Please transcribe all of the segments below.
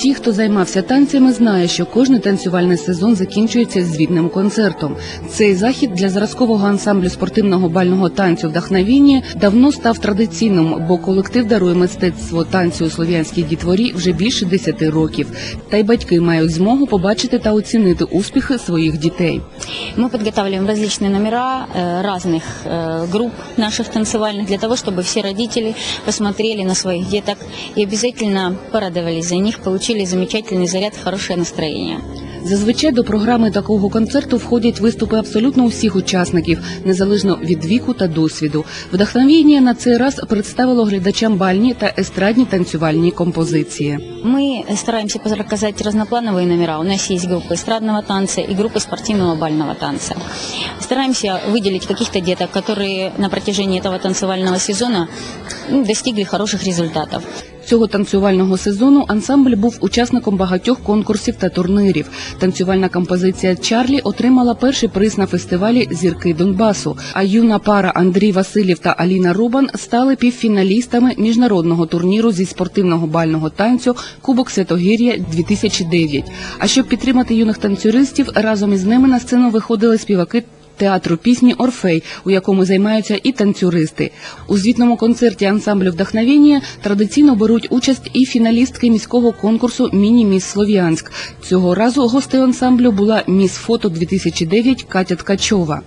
Ті, хто займався танцями, знає, що кожний танцювальний сезон закінчується звітним концертом. Цей захід для зразкового ансамблю спортивного бального танцю «Вдохновіння» давно став традиційним, бо колектив дарує мистецтво танцю у слов'янській дітворі вже більше 10 років. Та й батьки мають змогу побачити та оцінити успіхи своїх дітей. Мы подготавливаем различные номера э, разных э, групп наших танцевальных для того, чтобы все родители посмотрели на своих деток и обязательно порадовались за них, получили замечательный заряд, хорошее настроение. Зазвичай до програми такого концерту входять виступи абсолютно усіх учасників, незалежно від віку та досвіду. Вдохновення на цей раз представило глядачам бальні та естрадні танцювальні композиції. Мы стараемся показать разноплановые номера. У нас есть группа эстрадного танца и группа спортивного бального танца. Стараемся выделить каких-то деток, которые на протяжении этого танцевального сезона ну, достигли хороших результатов. Цього танцювального сезону ансамбль був учасником багатьох конкурсів та турнирів. Танцювальна композиція Чарлі отримала перший приз на фестивалі Зірки Донбасу. А юна пара Андрій Васильєв та Аліна Рубан стали півфіналістами міжнародного турніру зі спортивного бального танцю Кубок Святогір'я 2009. А щоб підтримати юних танцюристів, разом із ними на сцену виходили співаки театру пісні Орфей, у якому займаються і танцюристи. У звітному концерті ансамблю вдохновення традиційно беруть участь і фіналістки міського конкурсу Міні-міс Слов'янськ. Цього разу гостею ансамблю була міс фото 2009 Катя Ткачова.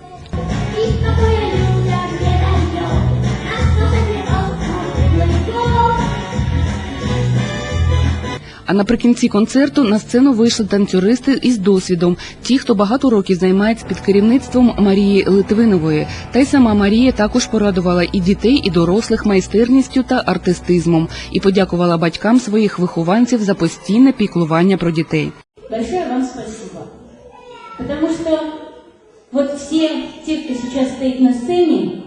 А наприкінці концерту на сцену вийшли танцюристи із досвідом, ті, хто багато років займається під керівництвом Марії Литвинової. Та й сама Марія також порадувала і дітей, і дорослих майстерністю та артистизмом, і подякувала батькам своїх вихованців за постійне піклування про дітей. Большое вам спасибо. Потому что вот все те, кто сейчас стоит на сцене,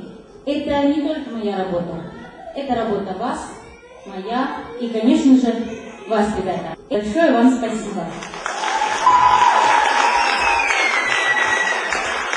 это не только моя работа. Это работа вас, моя конечно же, вас, ребята. Большое вам спасибо.